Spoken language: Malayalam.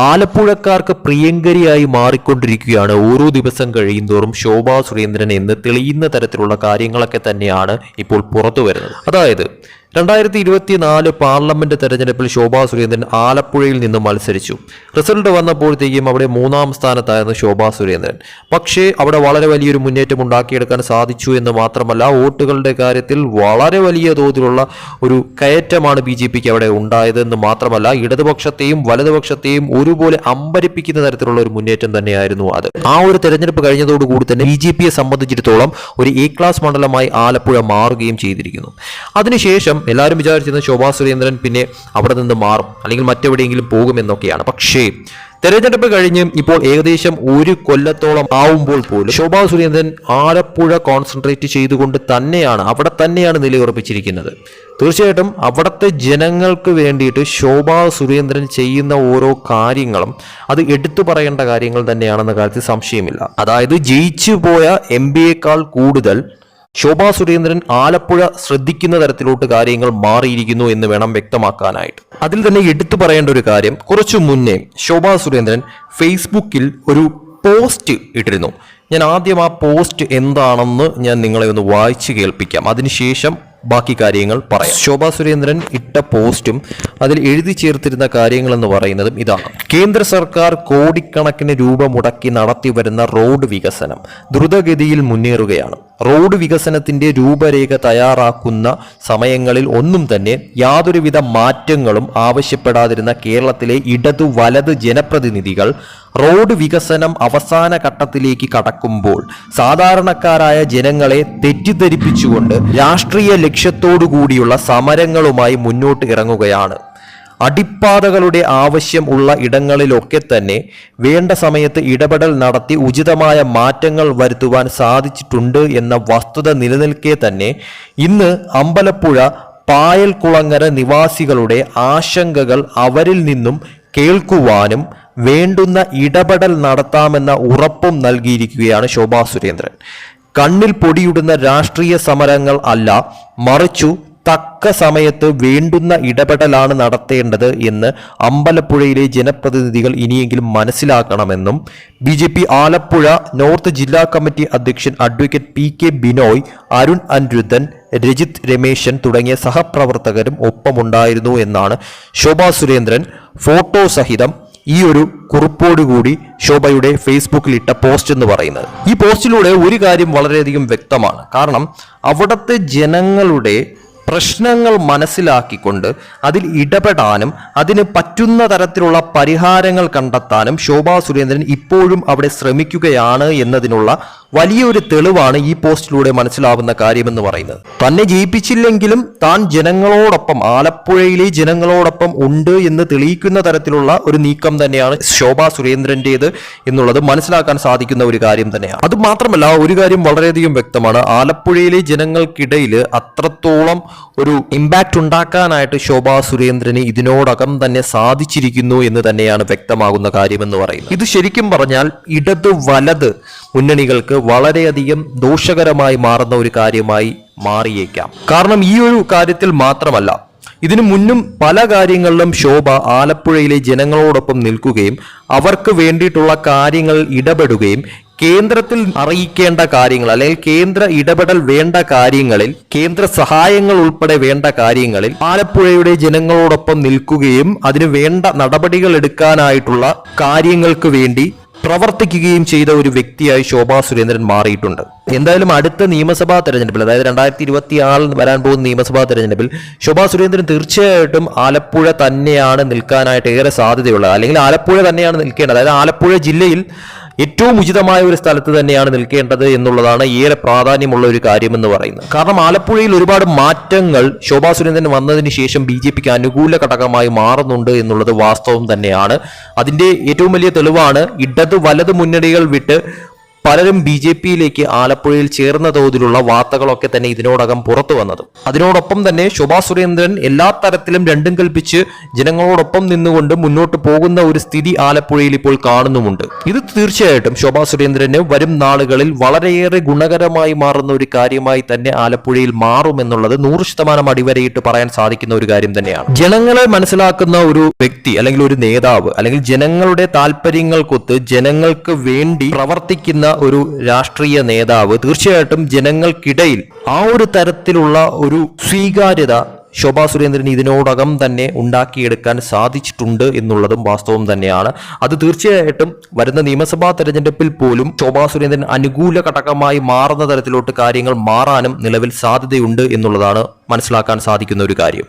ആലപ്പുഴക്കാർക്ക് പ്രിയങ്കരിയായി മാറിക്കൊണ്ടിരിക്കുകയാണ്. ഓരോ ദിവസം കഴിയുന്തോറും ശോഭാ സുരേന്ദ്രൻ എന്ന് തെളിയുന്ന തരത്തിലുള്ള കാര്യങ്ങളൊക്കെ തന്നെയാണ് ഇപ്പോൾ പുറത്തു വരുന്നത് അതായത് രണ്ടായിരത്തി ഇരുപത്തിനാല് പാർലമെന്റ് തെരഞ്ഞെടുപ്പിൽ ശോഭാ സുരേന്ദ്രൻ ആലപ്പുഴയിൽ നിന്ന് മത്സരിച്ചു. റിസൾട്ട് വന്നപ്പോഴത്തേക്കും അവിടെ മൂന്നാം സ്ഥാനത്തായിരുന്നു ശോഭാ സുരേന്ദ്രൻ. പക്ഷേ അവിടെ വളരെ വലിയൊരു മുന്നേറ്റം ഉണ്ടാക്കിയെടുക്കാൻ സാധിച്ചു എന്ന് മാത്രമല്ല വോട്ടുകളുടെ കാര്യത്തിൽ വളരെ വലിയ തോതിലുള്ള ഒരു കയറ്റമാണ് ബി ജെ പിക്ക് അവിടെ ഉണ്ടായതെന്ന് മാത്രമല്ല ഇടതുപക്ഷത്തെയും വലതുപക്ഷത്തെയും ഒരുപോലെ അമ്പരിപ്പിക്കുന്ന തരത്തിലുള്ള ഒരു മുന്നേറ്റം തന്നെയായിരുന്നു അത്. ആ ഒരു തെരഞ്ഞെടുപ്പ് കഴിഞ്ഞതോടുകൂടി തന്നെ ബി ജെ പിയെ സംബന്ധിച്ചിടത്തോളം ഒരു എ ക്ലാസ് മണ്ഡലമായി ആലപ്പുഴ മാറുകയും ചെയ്തിരിക്കുന്നു. അതിനുശേഷം എല്ലാവരും വിചാരിച്ചിരുന്നത് ശോഭാ സുരേന്ദ്രൻ പിന്നെ അവിടെ നിന്ന് മാറും അല്ലെങ്കിൽ മറ്റെവിടെയെങ്കിലും പോകുമെന്നൊക്കെയാണ് പക്ഷേ തെരഞ്ഞെടുപ്പ് കഴിഞ്ഞ് ഇപ്പോൾ ഏകദേശം ഒരു കൊല്ലത്തോളം ആവുമ്പോൾ പോലും ശോഭാ സുരേന്ദ്രൻ ആലപ്പുഴ കോൺസെൻട്രേറ്റ് ചെയ്തുകൊണ്ട് തന്നെയാണ് അവിടെ തന്നെയാണ് നിലയുറപ്പിച്ചിരിക്കുന്നത്. തീർച്ചയായിട്ടും അവിടുത്തെ ജനങ്ങൾക്ക് വേണ്ടിയിട്ട് ശോഭാ സുരേന്ദ്രൻ ചെയ്യുന്ന ഓരോ കാര്യങ്ങളും അത് എടുത്തു പറയേണ്ട കാര്യങ്ങൾ തന്നെയാണെന്ന കാര്യത്തിൽ സംശയമില്ല. അതായത് ജയിച്ചു പോയ എം കൂടുതൽ ശോഭാ സുരേന്ദ്രൻ ആലപ്പുഴ ശ്രദ്ധിക്കുന്ന തരത്തിലോട്ട് കാര്യങ്ങൾ മാറിയിരിക്കുന്നു എന്ന് വേണം വ്യക്തമാക്കാനായിട്ട്. അതിൽ തന്നെ എടുത്തു പറയേണ്ട ഒരു കാര്യം കുറച്ചു മുന്നേ ശോഭാ സുരേന്ദ്രൻ ഫേസ്ബുക്കിൽ ഒരു പോസ്റ്റ് ഇട്ടിരുന്നു. ഞാൻ ആദ്യം ആ പോസ്റ്റ് എന്താണെന്ന് ഞാൻ നിങ്ങളെ ഒന്ന് വായിച്ചു കേൾപ്പിക്കാം. അതിനുശേഷം ബാക്കി കാര്യങ്ങൾ പറയാം. ശോഭാ സുരേന്ദ്രൻ ഇട്ട പോസ്റ്റും അതിൽ എഴുതി ചേർത്തിരുന്ന കാര്യങ്ങൾ എന്ന് പറയുന്നതും ഇതാണ്. കേന്ദ്ര സർക്കാർ കോടിക്കണക്കിന് രൂപ മുടക്കി നടത്തി വരുന്ന റോഡ് വികസനം ദ്രുതഗതിയിൽ മുന്നേറുകയാണ്. റോഡ് വികസനത്തിന്റെ രൂപരേഖ തയ്യാറാക്കുന്ന സമയങ്ങളിൽ ഒന്നും തന്നെ യാതൊരുവിധ മാറ്റങ്ങളും ആവശ്യപ്പെടാതിരുന്ന കേരളത്തിലെ ഇടതു വലത് ജനപ്രതിനിധികൾ റോഡ് വികസനം അവസാന ഘട്ടത്തിലേക്ക് കടക്കുമ്പോൾ സാധാരണക്കാരായ ജനങ്ങളെ തെറ്റിദ്ധരിപ്പിച്ചുകൊണ്ട് രാഷ്ട്രീയ ലക്ഷ്യത്തോടുകൂടിയുള്ള സമരങ്ങളുമായി മുന്നോട്ട് ഇറങ്ങുകയാണ്. അടിപ്പാതകളുടെ ആവശ്യം ഉള്ള ഇടങ്ങളിലൊക്കെ തന്നെ വേണ്ട സമയത്ത് ഇടപെടൽ നടത്തി ഉചിതമായ മാറ്റങ്ങൾ വരുത്തുവാൻ സാധിച്ചിട്ടുണ്ട് എന്ന വസ്തുത നിലനിൽക്കെ തന്നെ ഇന്ന് അമ്പലപ്പുഴ പായൽക്കുളങ്ങര നിവാസികളുടെ ആശങ്കകൾ അവരിൽ നിന്നും കേൾക്കുവാനും വേണ്ടുന്ന ഇടപെടൽ നടത്താമെന്ന ഉറപ്പും നൽകിയിരിക്കുകയാണ് ശോഭാ സുരേന്ദ്രൻ. കണ്ണിൽ പൊടിയിടുന്ന രാഷ്ട്രീയ സമരങ്ങൾ അല്ല മറിച്ചു തക്ക സമയത്ത് വേണ്ടുന്ന ഇടപെടലാണ് നടത്തേണ്ടത് എന്ന് അമ്പലപ്പുഴയിലെ ജനപ്രതിനിധികൾ ഇനിയെങ്കിലും മനസ്സിലാക്കണമെന്നും B J P Alappuzha north ജില്ലാ കമ്മിറ്റി അധ്യക്ഷൻ advocate P K Binoy Arun Aniruddhan Rajith Rameshan തുടങ്ങിയ സഹപ്രവർത്തകരും ഒപ്പമുണ്ടായിരുന്നു എന്നാണ് ശോഭാ സുരേന്ദ്രൻ ഫോട്ടോ സഹിതം ഈ ഒരു കുറിപ്പോടുകൂടി ശോഭയുടെ ഫേസ്ബുക്കിൽ ഇട്ട പോസ്റ്റ് എന്ന് പറയുന്നത്. ഈ പോസ്റ്റിലൂടെ ഒരു കാര്യം വളരെയധികം വ്യക്തമാണ്. കാരണം അവിടുത്തെ ജനങ്ങളുടെ പ്രശ്നങ്ങൾ മനസ്സിലാക്കിക്കൊണ്ട് അതിൽ ഇടപെടാനും അതിന് പറ്റുന്ന തരത്തിലുള്ള പരിഹാരങ്ങൾ കണ്ടെത്താനും ശോഭാ സുരേന്ദ്രൻ ഇപ്പോഴും അവിടെ ശ്രമിക്കുകയാണ് എന്നതിനുള്ള വലിയൊരു തെളിവാണ് ഈ പോസ്റ്റിലൂടെ മനസ്സിലാവുന്ന കാര്യമെന്ന് പറയുന്നത്. തന്നെ ജയിപ്പിച്ചില്ലെങ്കിലും താൻ ജനങ്ങളോടൊപ്പം ആലപ്പുഴയിലെ ജനങ്ങളോടൊപ്പം ഉണ്ട് എന്ന് തെളിയിക്കുന്ന തരത്തിലുള്ള ഒരു നീക്കം തന്നെയാണ് ശോഭാ സുരേന്ദ്രന്റേത് എന്നുള്ളത് മനസ്സിലാക്കാൻ സാധിക്കുന്ന ഒരു കാര്യം തന്നെയാണ്. അത് മാത്രമല്ല ഒരു കാര്യം വളരെയധികം വ്യക്തമാണ്. ആലപ്പുഴയിലെ ജനങ്ങൾക്കിടയിൽ അത്രത്തോളം ഒരു ഇമ്പാക്റ്റ് ഉണ്ടാക്കാനായിട്ട് ശോഭാ സുരേന്ദ്രന് ഇതിനോടകം തന്നെ സാധിച്ചിരിക്കുന്നു എന്ന് തന്നെയാണ് വ്യക്തമാകുന്ന കാര്യമെന്ന് പറയുന്നത്. ഇത് ശരിക്കും പറഞ്ഞാൽ ഇടത് വലത് മുന്നണികൾക്ക് വളരെയധികം ദോഷകരമായി മാറുന്ന ഒരു കാര്യമായി മാറിയേക്കാം. കാരണം ഈ ഒരു കാര്യത്തിൽ മാത്രമല്ല ഇതിനു മുന്നും പല കാര്യങ്ങളിലും ശോഭ ആലപ്പുഴയിലെ ജനങ്ങളോടൊപ്പം നിൽക്കുകയും അവർക്ക് വേണ്ടിയിട്ടുള്ള കാര്യങ്ങൾ ഇടപെടുകയും കേന്ദ്രത്തിൽ അറിയിക്കേണ്ട കാര്യങ്ങൾ അല്ലെങ്കിൽ കേന്ദ്ര ഇടപെടൽ വേണ്ട കാര്യങ്ങളിൽ കേന്ദ്ര സഹായങ്ങൾ ഉൾപ്പെടെ വേണ്ട കാര്യങ്ങളിൽ ആലപ്പുഴയുടെ ജനങ്ങളോടൊപ്പം നിൽക്കുകയും അതിന് വേണ്ട നടപടികൾ എടുക്കാനായിട്ടുള്ള കാര്യങ്ങൾക്ക് വേണ്ടി പ്രവർത്തിക്കുകയും ചെയ്ത ഒരു വ്യക്തിയായി ശോഭാ സുരേന്ദ്രൻ മാറിയിട്ടുണ്ട്. എന്തായാലും അടുത്ത നിയമസഭാ തെരഞ്ഞെടുപ്പിൽ അതായത് രണ്ടായിരത്തി ഇരുപത്തി ആറിൽ വരാൻ പോകുന്ന നിയമസഭാ തെരഞ്ഞെടുപ്പിൽ ശോഭാ സുരേന്ദ്രൻ തീർച്ചയായിട്ടും ആലപ്പുഴ തന്നെയാണ് നിൽക്കാനായിട്ട് ഏറെ സാധ്യതയുള്ളത്. അല്ലെങ്കിൽ ആലപ്പുഴ തന്നെയാണ് നിൽക്കേണ്ടത്. അതായത് ആലപ്പുഴ ജില്ലയിൽ ഏറ്റവും ഉചിതമായ ഒരു സ്ഥലത്ത് തന്നെയാണ് നിൽക്കേണ്ടത് എന്നുള്ളതാണ് ഏറെ പ്രാധാന്യമുള്ള ഒരു കാര്യം എന്ന് പറയുന്നത്. കാരണം ആലപ്പുഴയിൽ ഒരുപാട് മാറ്റങ്ങൾ ശോഭാ സുരേന്ദ്രൻ വന്നതിന് ശേഷം ബി ജെ പിക്ക് അനുകൂല ഘടകമായി മാറുന്നുണ്ട് എന്നുള്ളത് വാസ്തവം തന്നെയാണ്. അതിന്റെ ഏറ്റവും വലിയ തെളിവാണ് ഇടത് വലത് മുന്നണികൾ വിട്ട് പലരും ബി ജെ പിയിലേക്ക് ആലപ്പുഴയിൽ ചേർന്ന തോതിലുള്ള വാർത്തകളൊക്കെ തന്നെ ഇതിനോടകം പുറത്തു വന്നത്. അതിനോടൊപ്പം തന്നെ ശോഭാ സുരേന്ദ്രൻ എല്ലാ തരത്തിലും രണ്ടും കൽപ്പിച്ച് ജനങ്ങളോടൊപ്പം നിന്നുകൊണ്ട് മുന്നോട്ട് പോകുന്ന ഒരു സ്ഥിതി ആലപ്പുഴയിൽ ഇപ്പോൾ കാണുന്നുമുണ്ട്. ഇത് തീർച്ചയായിട്ടും ശോഭാ സുരേന്ദ്രന് വരും നാളുകളിൽ വളരെയേറെ ഗുണകരമായി മാറുന്ന ഒരു കാര്യമായി തന്നെ ആലപ്പുഴയിൽ മാറുമെന്നുള്ളത് നൂറ് ശതമാനം അടിവരയിട്ട് പറയാൻ സാധിക്കുന്ന ഒരു കാര്യം തന്നെയാണ്. ജനങ്ങളെ മനസ്സിലാക്കുന്ന ഒരു വ്യക്തി അല്ലെങ്കിൽ ഒരു നേതാവ് അല്ലെങ്കിൽ ജനങ്ങളുടെ താല്പര്യങ്ങൾക്കൊത്ത് ജനങ്ങൾക്ക് വേണ്ടി പ്രവർത്തിക്കുന്ന ഒരു രാഷ്ട്രീയ നേതാവ് തീർച്ചയായിട്ടും ജനങ്ങൾക്കിടയിൽ ആ ഒരു തരത്തിലുള്ള ഒരു സ്വീകാര്യത ശോഭാ സുരേന്ദ്രൻ ഇതിനോടകം തന്നെ ഉണ്ടാക്കിയെടുക്കാൻ സാധിച്ചിട്ടുണ്ട് എന്നുള്ളതും വാസ്തവം തന്നെയാണ്. അത് തീർച്ചയായിട്ടും വരുന്ന നിയമസഭാ തെരഞ്ഞെടുപ്പിൽ പോലും ശോഭാ സുരേന്ദ്രൻ അനുകൂല ഘടകമായി മാറുന്ന തരത്തിലോട്ട് കാര്യങ്ങൾ മാറാനും നിലവിൽ സാധ്യതയുണ്ട് എന്നുള്ളതാണ് മനസ്സിലാക്കാൻ സാധിക്കുന്ന ഒരു കാര്യം.